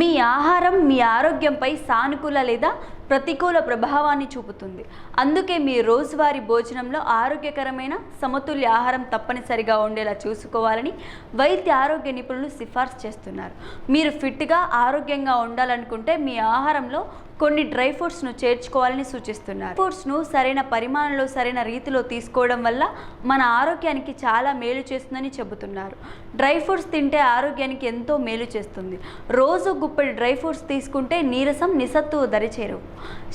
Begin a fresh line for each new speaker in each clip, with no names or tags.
మీ ఆహారం మీ ఆరోగ్యంపై సానుకూల లేదా ప్రతికూల ప్రభావాన్ని చూపుతుంది. అందుకే మీ రోజువారీ భోజనంలో ఆరోగ్యకరమైన సమతుల్య ఆహారం తప్పనిసరిగా ఉండేలా చూసుకోవాలని వైద్య ఆరోగ్య నిపుణులు సిఫార్సు చేస్తున్నారు. మీరు ఫిట్గా ఆరోగ్యంగా ఉండాలనుకుంటే మీ ఆహారంలో కొన్ని డ్రై ఫ్రూట్స్ను చేర్చుకోవాలని సూచిస్తున్నారు. ఫ్రూట్స్ను సరైన పరిమాణంలో సరైన రీతిలో తీసుకోవడం వల్ల మన ఆరోగ్యానికి చాలా మేలు చేస్తుందని చెబుతున్నారు. డ్రై ఫ్రూట్స్ తింటే ఆరోగ్యానికి ఎంతో మేలు చేస్తుంది. రోజు గుప్పెడు డ్రై ఫ్రూట్స్ తీసుకుంటే నీరసం నిసత్తు దరిచేరవు.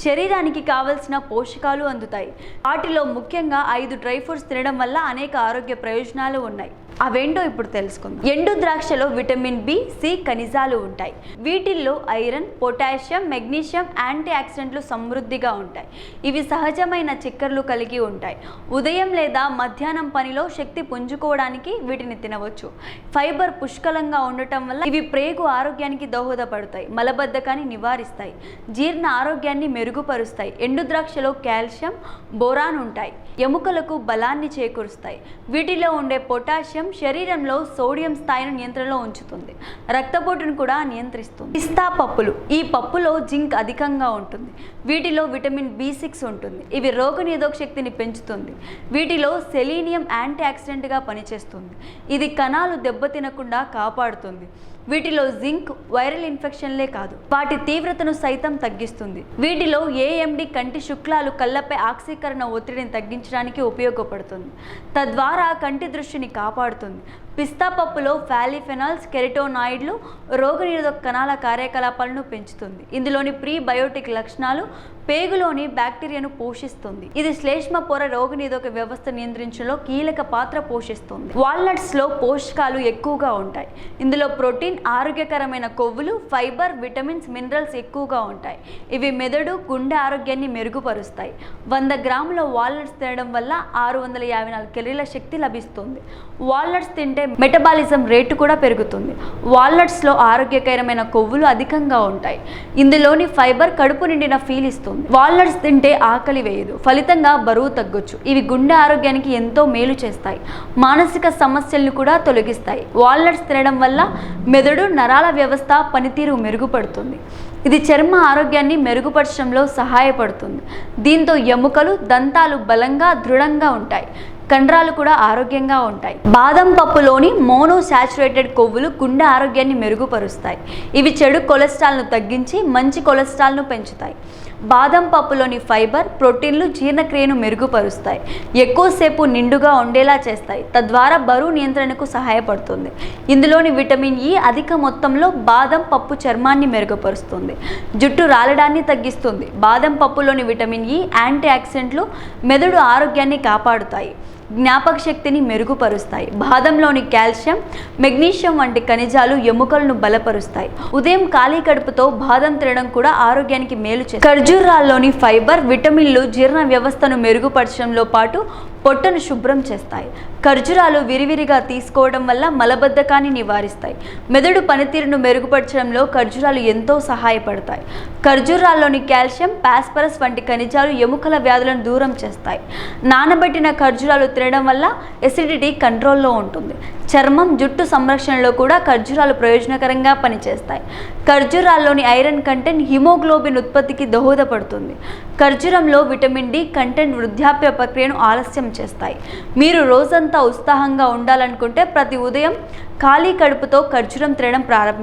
శరీరానికి కావలసిన పోషకాలు అందుతాయి. వాటిలో ముఖ్యంగా ఐదు డ్రై ఫ్రూట్స్ తినడం వల్ల అనేక ఆరోగ్య ప్రయోజనాలు ఉన్నాయి. అవేంటో ఇప్పుడు తెలుసుకుందాం. ఎండు ద్రాక్షలో విటమిన్ బి సి ఖనిజాలు ఉంటాయి. వీటిల్లో ఐరన్ పొటాషియం మెగ్నీషియం యాంటీ ఆక్సిడెంట్లు సమృద్ధిగా ఉంటాయి. ఇవి సహజమైన చక్కెరలు కలిగి ఉంటాయి. ఉదయం లేదా మధ్యాహ్నం పనిలో శక్తి పుంజుకోవడానికి వీటిని తినవచ్చు. ఫైబర్ పుష్కలంగా ఉండటం వల్ల ఇవి ప్రేగు ఆరోగ్యానికి దోహదపడతాయి మలబద్ధకాన్ని నివారిస్తాయి జీర్ణ ఆరోగ్యాన్ని మెరుగుపరుస్తాయి. ఎండు ద్రాక్షలో కాల్షియం బోరాన్ ఉంటాయి. ఎముకలకు బలాన్ని చేకూరుస్తాయి. వీటిలో ఉండే పొటాషియం శరీరంలో సోడియం స్థాయిని నియంత్రణలో ఉంచుతుంది. రక్తపోటును కూడా నియంత్రిస్తుంది. పిస్తా పప్పులు. ఈ పప్పులో జింక్ అధికంగా ఉంటుంది. వీటిలో విటమిన్ బి సిక్స్ ఉంటుంది. ఇవి రోగనిరోధక శక్తిని పెంచుతుంది. వీటిలో సెలీనియం యాంటీ ఆక్సిడెంట్గా పనిచేస్తుంది. ఇది కణాలు దెబ్బతినకుండా కాపాడుతుంది. వీటిలో జింక్ వైరల్ ఇన్ఫెక్షన్లే కాదు వాటి తీవ్రతను సైతం తగ్గిస్తుంది. వీటిలో ఏఎండి కంటి శుక్లాలు కళ్ళపై ఆక్సీకరణ ఒత్తిడిని తగ్గించడానికి ఉపయోగపడుతుంది. తద్వారా కంటి దృష్టిని కాపాడుతుంది. పిస్తా పప్పులో ఫాలిఫెనాల్స్ కెరటోనాయిడ్లు రోగనిరోధక కణాల కార్యకలాపాలను పెంచుతుంది. ఇందులోని ప్రీబయోటిక్ లక్షణాలు పేగులోని బ్యాక్టీరియాను పోషిస్తుంది. ఇది శ్లేష్మ పొర రోగనిరోధక వ్యవస్థ నియంత్రించడంలో కీలక పాత్ర పోషిస్తుంది. వాల్నట్స్లో పోషకాలు ఎక్కువగా ఉంటాయి. ఇందులో ప్రోటీన్ ఆరోగ్యకరమైన కొవ్వులు ఫైబర్ విటమిన్స్ మినరల్స్ ఎక్కువగా ఉంటాయి. ఇవి మెదడు గుండె ఆరోగ్యాన్ని మెరుగుపరుస్తాయి. వంద గ్రాముల వాల్నట్స్ తినడం వల్ల ఆరు వందల యాభై నాలుగు కెరీల శక్తి లభిస్తుంది. వాల్నట్స్ తింటే మెటబాలిజం రేటు కూడా పెరుగుతుంది. వాల్నట్స్లో ఆరోగ్యకరమైన కొవ్వులు అధికంగా ఉంటాయి. ఇందులోని ఫైబర్ కడుపు నిండిన ఫీల్ ఇస్తుంది. వాల్నట్స్ తింటే ఆకలి వేయదు ఫలితంగా బరువు తగ్గొచ్చు. ఇవి గుండె ఆరోగ్యానికి ఎంతో మేలు చేస్తాయి. మానసిక సమస్యలను కూడా తొలగిస్తాయి. వాల్నట్స్ తినడం వల్ల మెదడు నరాల వ్యవస్థ పనితీరు మెరుగుపడుతుంది. ఇది చర్మ ఆరోగ్యాన్ని మెరుగుపరచడంలో సహాయపడుతుంది. దీంతో ఎముకలు దంతాలు బలంగా దృఢంగా ఉంటాయి. కండరాలు కూడా ఆరోగ్యంగా ఉంటాయి. బాదం పప్పులోని మోనో శాచురేటెడ్ కొవ్వులు గుండె ఆరోగ్యాన్ని మెరుగుపరుస్తాయి. ఇవి చెడు కొలెస్ట్రాల్ను తగ్గించి మంచి కొలెస్ట్రాల్ను పెంచుతాయి. బాదం పప్పులోని ఫైబర్ ప్రోటీన్లు జీర్ణక్రియను మెరుగుపరుస్తాయి. ఎక్కువసేపు నిండుగా ఉండేలా చేస్తాయి. తద్వారా బరువు నియంత్రణకు సహాయపడుతుంది. ఇందులోని విటమిన్ ఇ అధిక మొత్తంలో బాదం పప్పు చర్మాన్ని మెరుగుపరుస్తుంది. జుట్టు రాలడాన్ని తగ్గిస్తుంది. బాదం పప్పులోని విటమిన్ ఇ యాంటీ ఆక్సిడెంట్లు మెదడు ఆరోగ్యాన్ని కాపాడుతాయి. జ్ఞాపక శక్తిని మెరుగుపరుస్తాయి. బాదంలోని కాల్షియం మెగ్నీషియం వంటి ఖనిజాలు ఎముకలను బలపరుస్తాయి. ఉదయం ఖాళీ కడుపుతో బాదం తినడం కూడా ఆరోగ్యానికి మేలు చేస్తుంది. ఖర్జూరాల్లోని ఫైబర్ విటమిన్లు జీర్ణ వ్యవస్థను మెరుగుపరచడంలో పాటు పొట్టను శుభ్రం చేస్తాయి. ఖర్జూరాలు విరివిరిగా తీసుకోవడం వల్ల మలబద్ధకాన్ని నివారిస్తాయి. మెదడు పనితీరును మెరుగుపరచడంలో ఖర్జూరాలు ఎంతో సహాయపడతాయి. ఖర్జూరాల్లోని కాల్షియం పాస్పరస్ వంటి ఖనిజాలు ఎముకల వ్యాధులను దూరం చేస్తాయి. నానబెట్టిన ఖర్జూరాలు తినడం వల్ల ఎసిడిటీ కంట్రోల్లో ఉంటుంది. చర్మం జుట్టు సంరక్షణలో కూడా ఖర్జూరాలు ప్రయోజనకరంగా పనిచేస్తాయి. ఖర్జూరాల్లోని ఐరన్ కంటెంట్ హిమోగ్లోబిన్ ఉత్పత్తికి దోహదపడుతుంది. ఖర్జూరంలో విటమిన్ డి కంటెంట్ వృద్ధాప్య ప్రక్రియను ఆలస్యం చేస్తాయి. మీరు రోజంతా ఉత్సాహంగా ఉండాలనుకుంటే ప్రతి ఉదయం ఖాళీ కడుపుతో ఖర్జూరం తినడం ప్రారంభం